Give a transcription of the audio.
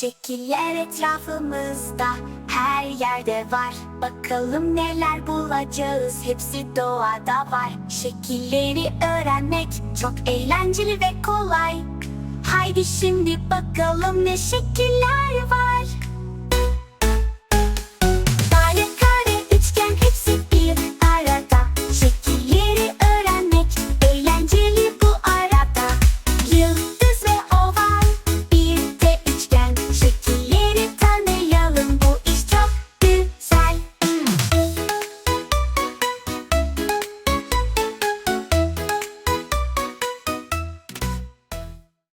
Şekiller etrafımızda her yerde var. Bakalım neler bulacağız hepsi doğada var. Şekilleri öğrenmek çok eğlenceli ve kolay. Haydi şimdi bakalım ne şekiller var.